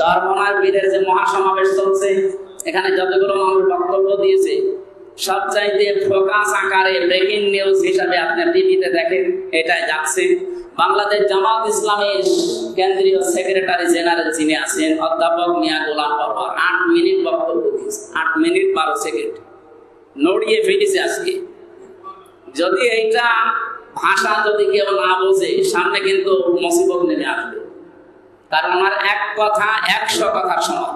চরমনার বীরের যে মহাসমাবেশ চলছে, এখানে যতগুলো মানুষ বক্তব্য দিয়েছে সব চাইতে ফোকাস আকারে ব্রেকিং নিউজ হিসাবে আপনার টিভিতে দেখেন, এটাই যাচ্ছে। বাংলাদেশ জামাত ইসলামের কেন্দ্রীয় সেক্রেটারি জেনারেল যিনি আছেন, অধ্যাপক মিয়া গোলাম পরওয়ার আট মিনিট বক্তব্য দিয়েছে আট মিনিট বারো সেকেন্ড। নড়িয়ে ফিরেছে আজকে। যদি এইটা ভাষা যদি কেউ না বোঝে, সামনে কিন্তু মুসিবত নেমে আসবে। কারণ আমার এক কথা, একশো কথার সমান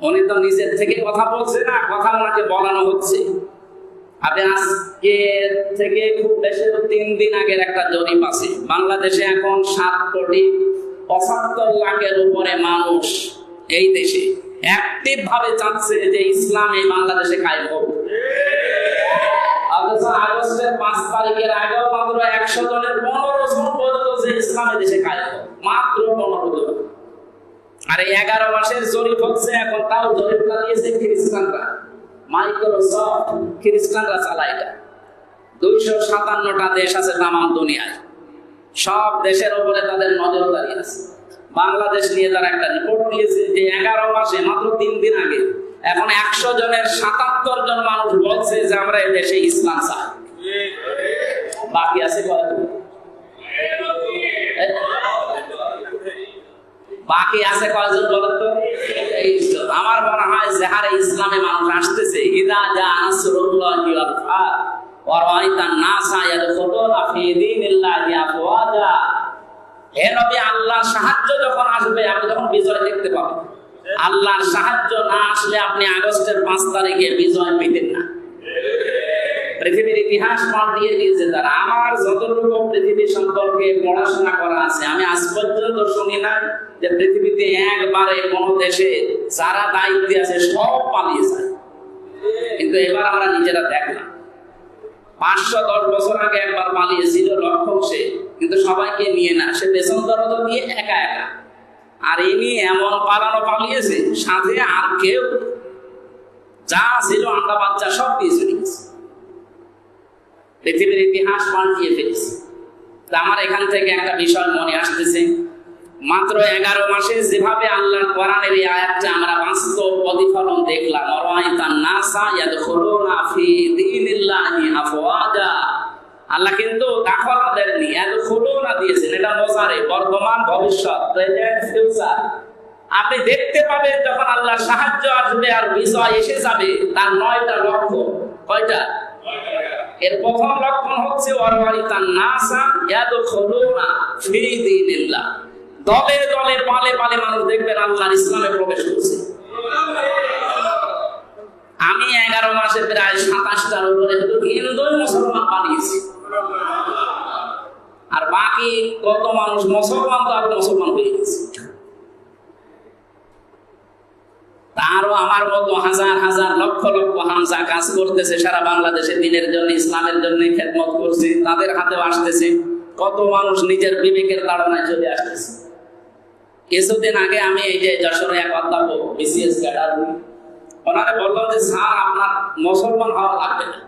উনি তো নিজের থেকে কথা বলছে না, কথা ওনাকে বলানো হচ্ছে। আপনি আজকে থেকে খুব বেশি তিন দিন আগের একটা জরিপ আছে। বাংলাদেশে এখন সাত কোটি পঁচাত্তর লাখের উপরে মানুষ এই দেশে। অ্যাক্টিভ ভাবে চাচ্ছে যে ইসলাম এই বাংলাদেশে কায়েম হোক। অথচ আগস্টের পাঁচ তারিখের আগেও মাত্র একশো জনের পনেরো জন পর্যন্ত যে ইসলামে দেশে কায়েম হোক। মাত্র পনেরো জন। আর এই এগারো মাসের জরিপ হচ্ছে, এখন তাও জরিপটা দিয়েছে খ্রিস্টানরা। মাইক্রোসফট খ্রিস্টানরা চালায় এটা। দুইশো সাতান্নটা দেশ আছে তামাম দুনিয়ায়। সব দেশের উপরে তাদের নজরদারি আছে। বাংলাদেশ নিয়ে তারা একটা রিপোর্ট দিয়েছে যে এগারো মাসে, মাত্র তিন দিন আগে, এখন একশো জনের সাতাত্তর জন মানুষ বলছে যে আমরা এই দেশে ইসলাম চাই। বাকি আছে কয়জন? বাকি আছে কয়জন বলেন তো? এই আমার মনে হয় যে হারে ইসলামে মানুষ আসতেছে, ইদা যা নাসরুল্লাহি ওয়াল ফাত, ওয়া রাআইতান নাসা ইয়াদখুলুনা ফি দীনিল্লাহি আফওয়াজা। হে নবী, আল্লাহর সাহায্য যখন আসবে আপনি তখন বিজয় দেখতে পাবেন আল্লাহর সাহায্য না আসলে আপনি আগস্টের পাঁচ তারিখে বিজয় পেতেন না। পৃথিবীর ইতিহাস পাল্টিয়ে দিয়েছে তারা। আমার যতটুকু পৃথিবী সম্পর্কে পড়াশোনা করা আছে, আমি আজ পর্যন্ত শুনি না যে পৃথিবীতে একবারে কোন দেশে যারা দায়িত্বে আছে সব পালিয়ে যায়। কিন্তু এবার আমরা নিজেরা দেখলাম, পাঁচশো দশ বছর আগে একবার পালিয়েছিল লক্ষ্য সে, কিন্তু সবাইকে নিয়ে না, সে পেছন দরজা দিয়ে একা একা। আর ইনি এমন পালানো পালিয়েছে, সাথে আর কেউ, যা ছিল আন্ডা বাচ্চা সব দিয়ে গেছে। পৃথিবীর ইতিহাস পাল্টিয়ে ফেলেছে। তা আমার এখান থেকে একটা বিষয় মনে আসতেছে। মাত্র এগারো মাসে যেভাবে আল্লাহ কোরআনের এই আয়াতটা আমরা বাস্তব প্রতিফলন দেখলাম অরাইতান নাসা ইয়াদখুলুনা ফি দীনিল্লাহি আফওয়াজা আল্লাহ কিন্তু দাখল দেননি ইয়াদখুলুনা দিয়েছেন। এটা মোজারে বর্তমান ভবিষ্যৎ প্রেজেন্ট ফিউচার আপনি দেখতে পাবেন যখন আল্লাহ সাহায্য আসবে আর বিজয় এসে যাবে, তার নয়টা লক্ষ্য। কয়টা? এর প্রথম লক্ষণ হচ্ছে ওয়ারওয়ারিতান নাসা ইয়াদখুলুনা ফি দীনিল্লাহ। দলে দলে পালে পালে মানুষ দেখবেন আল্লাহর ইসলামে প্রবেশ করছে। আমি এগারো মাসে প্রায় সাতাশটার উপরে শুধু হিন্দুই মুসলমান বানিয়েছি। আর বাকি কত মানুষ মুসলমান তো আরও মুসলমান হয়ে গেছে। তারও আমার মতো হাজার হাজার লক্ষ লক্ষ হামজা কাজ করতেছে, সারা বাংলাদেশে দিনের জন্য, ইসলামের জন্য খেদমত করছে, তাদের হাতেও আসতেছে। কত মানুষ নিজের বিবেকের তাড়নায় চলে আসতেছে। কিছুদিন আগে আমি এই যে যশোরে এক অধ্যাপক, বিসিএস ক্যাডার ওনারে বললাম যে, স্যার, আপনার মুসলমান হওয়া লাগবে না।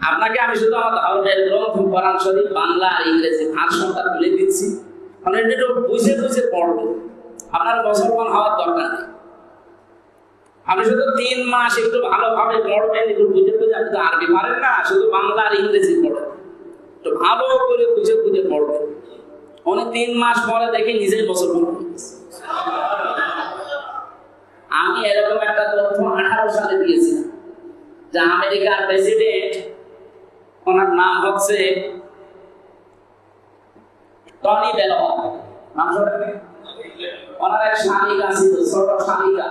আপনাকে আমি শুধু আমার ধর্মের গ্রন্থ, কোরআন শরীফ, বাংলা আর ইংরেজি ভাষণটা তুলে দিচ্ছি। মানে একটু বুঝে বুঝে পড়বেন আপনার মুসলমান হওয়ার দরকার নেই। আপনি শুধু তিন মাস একটু ভালোভাবে পড়বেন, একটু বুঝে বুঝে, আপনি তো আরবি পারেন না, শুধু বাংলা আর ইংরেজি পড়েন। একটু ভালো করে বুঝে বুঝে পড়বেন। উনি তিন মাস পরে দেখে নিজেই মুসলমান আমি এরকম একটা তথ্য আঠারো সালে দিয়েছিলাম যে আমেরিকার প্রেসিডেন্ট, ওনার নাম হচ্ছে টনি বেলো নাম শুনেন? ওনার এক স্বামিকা ছিল ছোট স্বামিকা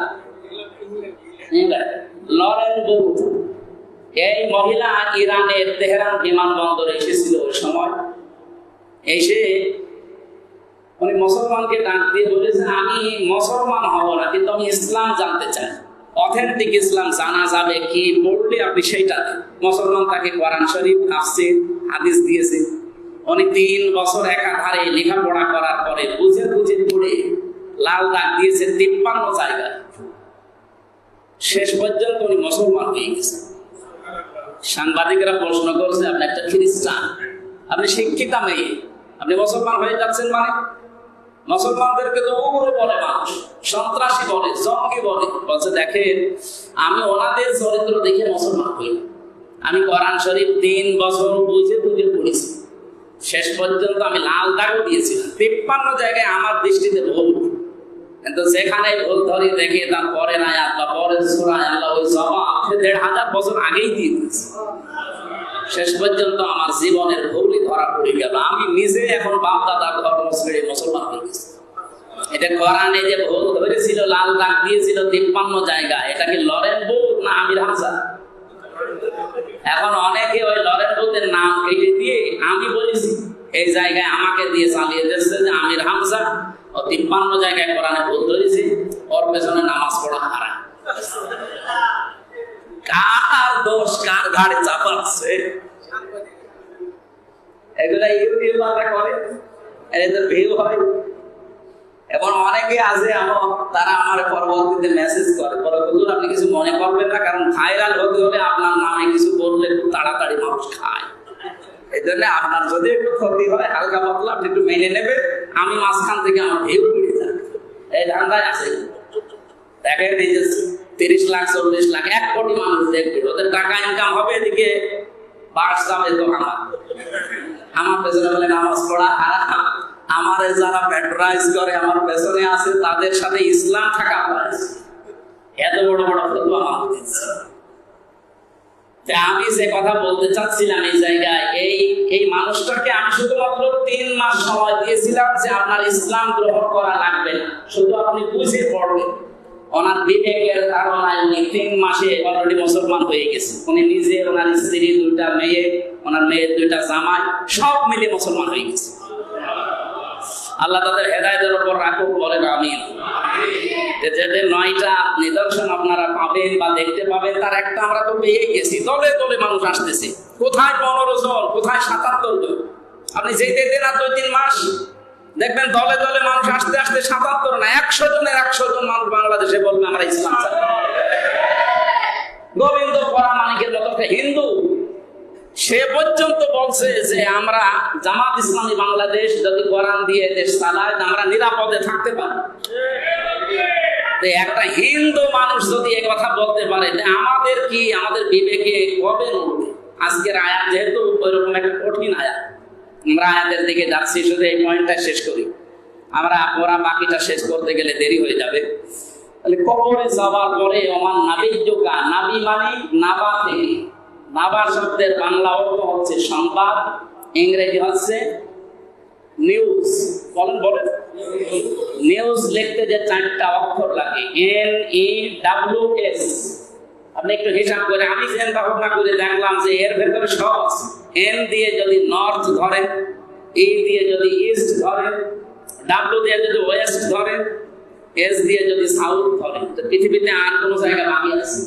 এই মহিলা ইরানের তেহরান বিমানবন্দরে এসেছিল ওই সময়। এসে উনি মুসলমানকে ডাক দিয়ে বলেছেন আমি মুসলমান হব না, কিন্তু আমি ইসলাম জানতে চাই। অথেন্টিক ইসলাম জানা যাবে কি পড়লে আপনি সেইটা। মুসলমান তাকে কোরআন শরীফ, তাফসীর, হাদিস দিয়েছে। উনি তিন বছর একাধারে লেখাপড়া করার পরে বুঝে বুঝে পড়ে লাল দাগ দিয়েছে, তিপ্পান্ন জায়গায়। শেষ পর্যন্ত উনি মুসলমান হয়ে গেছেন সাংবাদিকরা প্রশ্ন করছে, আপনি একটা খ্রিস্টান, আপনি শিক্ষিতা মেয়ে, আপনি মুসলমান হয়ে যাচ্ছেন মানে? মুসলমানদেরকে তো উগ্র বলে মানুষ, সন্ত্রাসী বলে, জঙ্গি বলে। বলছে, দেখেন, আমি ওনাদের চরিত্র দেখে মুসলমান হই আমি কোরআন শরীফ তিন বছর বুঝে বুঝে পড়েছি। শেষ পর্যন্ত আমি লাল দাগও দিয়েছিলাম তিপ্পান্ন জায়গায় আমার দৃষ্টিতে ভুল কিন্তু ধরি তার পরে নাই, আল্লাহ আল্লাহ ওই সে দেড় হাজার বছর আগেই দিয়ে শেষ পর্যন্ত আমার জীবনের ধরা পড়ে গেল। আমি নিজে এখন বাপ দাদার ধর্ম ছেড়ে মুসলমান হয়ে গেছি। এটা কোরআনে যে ভুল ধরেছিল, লাল দাগ দিয়েছিল তিপ্পান্ন জায়গা এটা কি লরেন বুক না আমির এখন অনেকে ওই লরেন বুকের নাম কেটে দিয়ে আমি বলেছি এই জায়গায় আমাকে দিয়ে চালিয়ে দিচ্ছে যে আমির হামজা, ও তিপ্পান্ন জায়গায় কোরআনে ভুল ধরেছি, ওর পেছনে নামাজ পড়া হারা কার দোষ, কার ঘাড়ে চাপাচ্ছে এগুলা করে এদের ভিউ হয়। এবং অনেকে আছে, আমার, তারা আমার পরবর্তীতে মেসেজ করে। হুজুর, আপনি কিছু মনে করবেন না, কারণ ভাইরাল হতে হলে আপনার নামে কিছু বললে তাড়াতাড়ি মানুষ খায়। এই জন্য আপনার যদি একটু ক্ষতি হয়, হালকা পাতলা, আপনি একটু মেনে নেবেন। আমি মাঝখান থেকে আমার যাবে এই ধান্দায় দেখেন তিরিশ লাখ, চল্লিশ লাখ, এক কোটি মানুষ দেখবে। ওদের টাকা ইনকাম হবে এদিকে। বাস তো আমার। আমার পেছনে বলে, নামাজ পড়া হারাম। আমার যারা প্যাট্রাইজ করে, আমার পেছনে আছে, তাদের সাথে ইসলাম থাকা এত বড় বড় তা আমি যে কথা বলতে চাচ্ছিলাম এই জায়গায়, এই এই মানুষটাকে আমি শুধুমাত্র তিন মাস সময় দিয়েছিলাম যে আপনার ইসলাম গ্রহণ করা লাগবে না। শুধু আপনি বুঝে পড়বেন। ওনার বিবেকের ধারণায় উনি তিন মাসে অলরেডি মুসলমান হয়ে গেছে। উনি নিজে ওনার স্ত্রী, দুইটা মেয়ে, ওনার মেয়ের দুইটা জামাই, সব মিলে মুসলমান হয়ে গেছে। আল্লাহ তাদের হেদায়তের উপর রাখুক বলেন, আমিন। যে নয়টা নিদর্শন আপনারা পাবেন বা দেখতে পাবেন, তার একটা আমরা তো পেয়ে গেছি। দলে দলে মানুষ আসতেছে। কোথায় পনেরো জন, কোথায় সাতাত্তর জন? আপনি যেতে দেন আর দুই তিন মাস দেখবেন দলে দলে মানুষ আসতে আসতে সাতাত্তর না, একশো জনের একশো জন মানুষ বাংলাদেশে বলবে, আমরা ইসলাম গোবিন্দ পরামানিকের মতো হিন্দু সে পর্যন্ত বলছে যে আমরা জামাত ইসলামী বাংলাদেশ যদি কোরআন দিয়ে দেশ চালায় আমরা নিরাপদে থাকতে পারি। একটা হিন্দু মানুষ যদি এ কথা বলতে পারে আমাদের কি, আমাদের বিবেকে কবে উঠবে আজকের আয়াত যেহেতু ওইরকম একটা কঠিন আয়াত। আমরা আয়াতের দিকে যাচ্ছি, শুধু এই পয়েন্টটা শেষ করি। আমরা ওরা বাকিটা শেষ করতে গেলে দেরি হয়ে যাবে। তাহলে কবরে যাওয়ার পরে আমার নাবিজ্যকা নাবি মানে নাবা থেকে। নাবা শব্দের বাংলা অর্থ হচ্ছে সংবাদ, ইংরেজি হচ্ছে নিউজ বলেন বলেন। নিউজ লিখতে যে চারটা অক্ষর লাগে এন ই ডাব্লিউ এস আপনি একটু হিসাব করে, আমি চিন্তা ভাবনা করে দেখলাম যে এর ভেতরে সব এন দিয়ে যদি নর্থ ধরেন ই দিয়ে যদি ইস্ট ধরেন ডাব্লিউ দিয়ে যদি ওয়েস্ট ধরেন এস দিয়ে যদি সাউথ ধরেন। তো পৃথিবীতে আর কোনো জায়গা বাকি আছে?